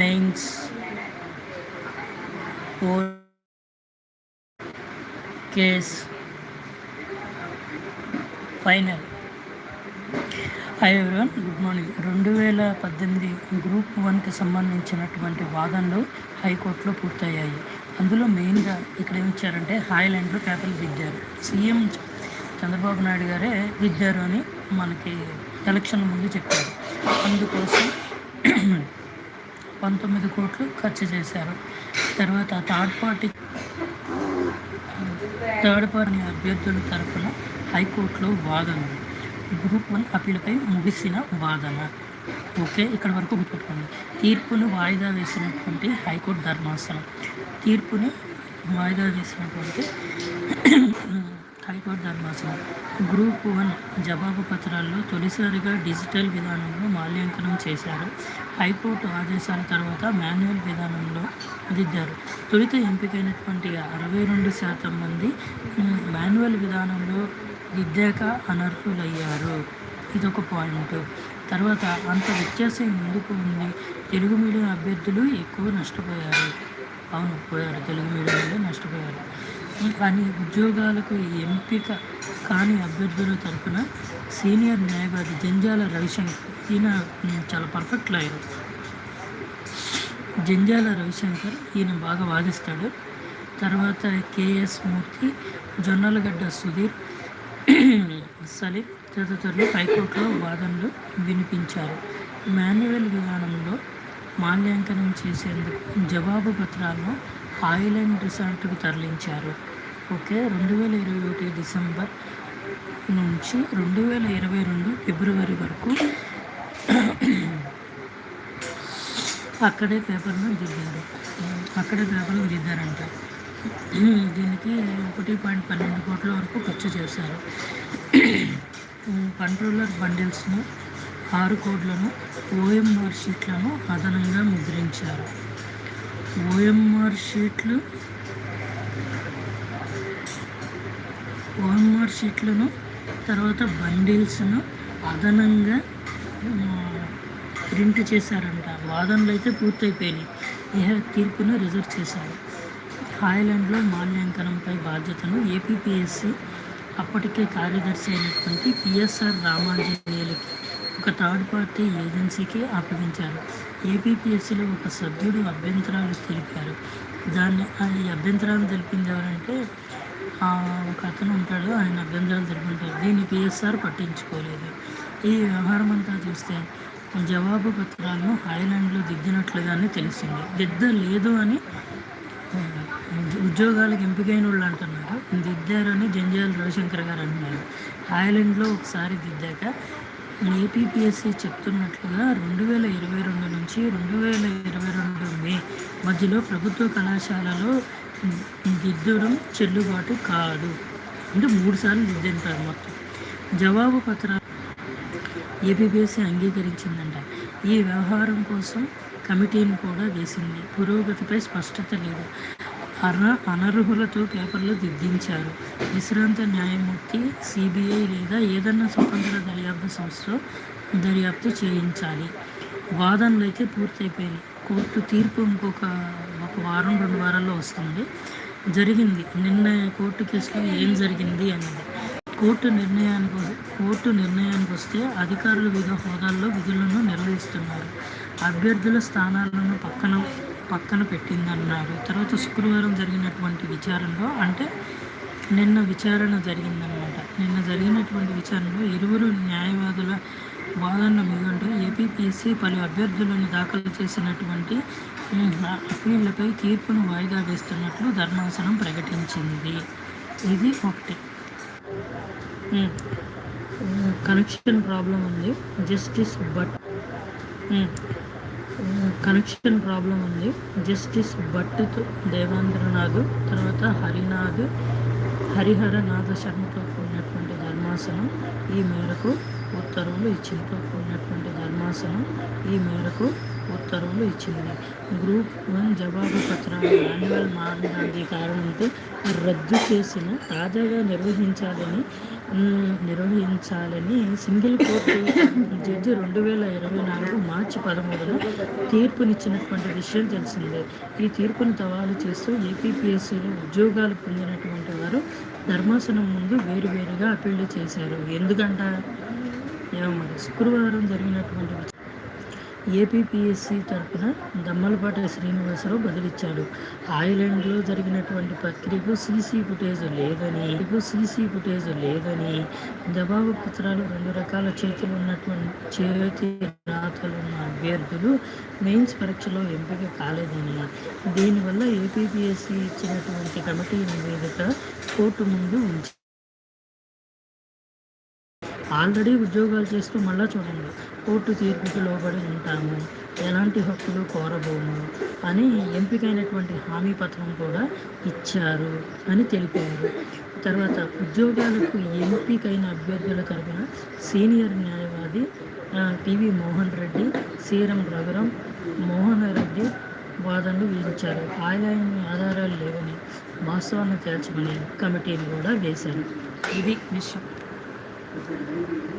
Mains ఓ case. Final. Hi everyone good morning రెండు వేల పద్దెనిమిది గ్రూప్ వన్కి సంబంధించినటువంటి వాదనలు హైకోర్టులో పూర్తయ్యాయి. అందులో మెయిన్గా ఇక్కడ ఏమి ఇచ్చారంటే హాయ్లాండ్లో క్యాపిటల్ దిద్దారు సీఎం చంద్రబాబు నాయుడు గారే దిద్దారు అని మనకి ఎలక్షన్ ముందు చెప్పారు. అందుకోసం పంతొమ్మిది కోట్లు ఖర్చు చేశారు. తర్వాత థర్డ్ పార్టీ థర్డ్ పార్టీ అభ్యర్థుల తరఫున హైకోర్టులో వాదన. గ్రూప్ వన్ అప్పీలపై ముగిసిన వాదన. ఓకే ఇక్కడ వరకు గుర్తుపెట్టుకోండి. తీర్పును వాయిదా వేసినటువంటి హైకోర్టు ధర్మాసనం. తీర్పుని వాయిదా వేసినటువంటి హైకోర్టు ధర్మాసనం గ్రూప్ వన్ జవాబు పత్రాల్లో తొలిసారిగా డిజిటల్ విధానంలో మాల్యాంకనం చేశారు. హైకోర్టు ఆదేశాల తర్వాత మాన్యువల్ విధానంలో దిద్దారు. తొలిత ఎంపికైనటువంటి అరవై రెండు శాతం మంది మాన్యువల్ విధానంలో దిద్దాక అనర్హులయ్యారు. ఇదొక పాయింట్. తర్వాత అంత వ్యత్యాసం ఎందుకు ఉంది? తెలుగు మీడియం అభ్యర్థులు ఎక్కువ నష్టపోయారు. అవును పోయారు. తెలుగు మీడియంలో నష్టపోయారు. కానీ ఉద్యోగాలకు ఎంపిక కాని అభ్యర్థుల తరఫున సీనియర్ న్యాయవాది జంజాల రవిశంకర్. ఈయన చాలా పర్ఫెక్ట్ లాయర్ జంజాల రవిశంకర్ ఈయన బాగా వాదిస్తాడు. తర్వాత కేఎస్ మూర్తి జొన్నలగడ్డ సుధీర్ సలీం తదితరులు హైకోర్టులో వాదనలు వినిపించారు. మాన్యువల్ విధానంలో మాల్యాంకనం చేసేందుకు జవాబు పత్రాలను హాయిలాండ్ రిసార్ట్కు తరలించారు. ఓకే రెండు వేల ఇరవై ఒకటి డిసెంబర్ నుంచి రెండు వేల ఇరవై రెండు ఫిబ్రవరి వరకు అక్కడే పేపర్ను దిద్దారు. అక్కడే పేపర్లు దిద్దారంట. దీనికి ఒకటి పాయింట్ పన్నెండు కోట్ల వరకు ఖర్చు చేశారు. కంట్రోలర్ బండిల్స్ను ఆరు కోడ్లను ఓఎంఆర్ షీట్లను అదనంగా ముద్రించారు. ఓఎంఆర్ షీట్లు. ఓఎంఆర్ షీట్లను తర్వాత బండిల్స్ను అదనంగా ప్రింట్ చేశారంట. వాదనలు అయితే పూర్తయిపోయినాయి. ఇహ తీర్పును రిజర్వ్ చేశారు. థాయిలాండ్లో మాల్యాంకనంపై బాధ్యతను ఏపీపీఎస్సీ అప్పటికే కార్యదర్శి అయినటువంటి పిఎస్ఆర్ రామాంజనేయులకి ఒక థర్డ్ పార్టీ ఏజెన్సీకి అప్పగించారు ఏపీపీఎస్సీలో ఒక సభ్యుడు అభ్యంతరాలు తెలిపారు. దాన్ని ఈ అభ్యంతరాలు తెలిపింది ఎవరంటే ఒక అతను ఉంటాడు ఆయన అభ్యంతరాలు తెలుపుంటారు దీన్ని పిఎస్ఆర్ పట్టించుకోలేదు. ఈ వ్యవహారం అంతా చూస్తే జవాబు పత్రాలను ఐలాండ్లో దిద్దినట్లుగానే తెలిసింది. దిద్ద లేదు అని ఉద్యోగాలకు ఎంపికైన వాళ్ళు అంటున్నారు. దిద్దారని జంజాల రవిశంకర్ గారు అంటున్నారు. హాయ్లాండ్లో ఒకసారి దిద్దాక ఏపీపీఎస్సీ చెప్తున్నట్లుగా రెండు వేల ఇరవై రెండు నుంచి రెండు వేల ఇరవై రెండు మే మధ్యలో ప్రభుత్వ కళాశాలలో దిద్దడం చెల్లుబాటు కాదు. అంటే మూడు సార్లు దిద్దింటారు మొత్తం. జవాబు పత్రాలు ఏపీపీఎస్సీ అంగీకరించిందంట. ఈ వ్యవహారం కోసం కమిటీని కూడా వేసింది. పురోగతిపై స్పష్టత లేదు. అన అనర్హులతో పేపర్లు దిద్దించారు. విశ్రాంత న్యాయమూర్తి సిబిఐ లేదా ఏదన్నా స్వతంత్ర దర్యాప్తు సంస్థలో దర్యాప్తు చేయించాలి. వాదనలు అయితే పూర్తయిపోయాయి కోర్టు తీర్పు ఇంకొక ఒక వారం రెండు వారాల్లో వస్తుంది. జరిగింది. నిన్న కోర్టు కేసులో ఏం జరిగింది అన్నది. కోర్టు నిర్ణయానికి కోర్టు నిర్ణయానికి వస్తే అధికారులు వివిధ హోదాల్లో విధులను నిర్వహిస్తున్నారు. అభ్యర్థుల స్థానాలను పక్కన పక్కన పెట్టిందన్నారు. తర్వాత శుక్రవారం జరిగినటువంటి విచారణలో అంటే నిన్న విచారణ జరిగిందనమాట నిన్న జరిగినటువంటి విచారణలో ఇరువురు న్యాయవాదుల వాదనల మీదంటూ ఏపీపీసీ పలు అభ్యర్థులను దాఖలు చేసినటువంటి అప్పీళ్ళపై తీర్పును వాయిదా వేస్తున్నట్లు ధర్మాసనం ప్రకటించింది. ఇది ఒకటి. కనెక్షన్ ప్రాబ్లం ఉంది. జస్టిస్ బట్ కనెక్షన్ ప్రాబ్లం ఉంది. జస్టిస్ భట్ దేవేంద్రనాథ్ తర్వాత హరినాథ్ హరిహరనాథ శర్మతో కూడినటువంటి ధర్మాసనం. ఈ మేరకు ఉత్తర్వులు ఇచ్చినతో కూడినటువంటి ధర్మాసనం ఈ మేరకు ఉత్తర్వులు ఇచ్చింది. గ్రూప్ వన్ జవాబు పత్రాలు మాన్యువల్ మానడానికి కారణంతో రద్దు చేసిన తాజాగా నిర్వహించాలని నిర్వహించాలని సింగిల్ కోర్టు జడ్జి రెండు వేల ఇరవై నాలుగు మార్చి పదమూడున తీర్పునిచ్చినటువంటి విషయం తెలిసిందే. ఈ తీర్పును సవాలు చేస్తూ ఏపీపీఎస్సీలో ఉద్యోగాలు పొందినటువంటి వారు ధర్మాసనం ముందు వేరువేరుగా అప్పీళ్ళు చేశారు. ఎందుకంట? ఏమో మరి. శుక్రవారం జరిగినటువంటి ఏపీపీఎస్సీ తరపున దమ్మలపాటి శ్రీనివాసరావు బదిలిచ్చాడు. ఐలాండ్లో జరిగినటువంటి ప్రక్రియకు సీసీ ఫుటేజ్ లేదని సీసీ ఫుటేజ్ లేదని జవాబు పత్రాలు రెండు రకాల చేతులు ఉన్నటువంటి చేతి రాతలు ఉన్న అభ్యర్థులు మెయిన్స్ పరీక్షలో ఎంపిక కాలేదని. దీనివల్ల ఏపీపీఎస్సీ ఇచ్చినటువంటి కమిటీ నివేదిక కోర్టు ముందు ఉంచి ఆల్రెడీ ఉద్యోగాలు చేస్తూ మళ్ళా చూడండి. కోర్టు తీర్పుకి లోబడి ఉంటాము. ఎలాంటి హక్కులు కోరబోము అని ఎంపికైనటువంటి హామీ పత్రం కూడా ఇచ్చారు అని తెలిపారు. తర్వాత ఉద్యోగాలకు ఎంపికైన అభ్యర్థుల తరఫున సీనియర్ న్యాయవాది టీవీ మోహన్ రెడ్డి సీరం రఘురాం మోహన్ రెడ్డి వాదనలు విధించారు ఆయన ఆధారాలు లేవని వాస్తవాన్ని తేల్చమని కమిటీని కూడా వేశారు. ఇది విషయం. Thank you.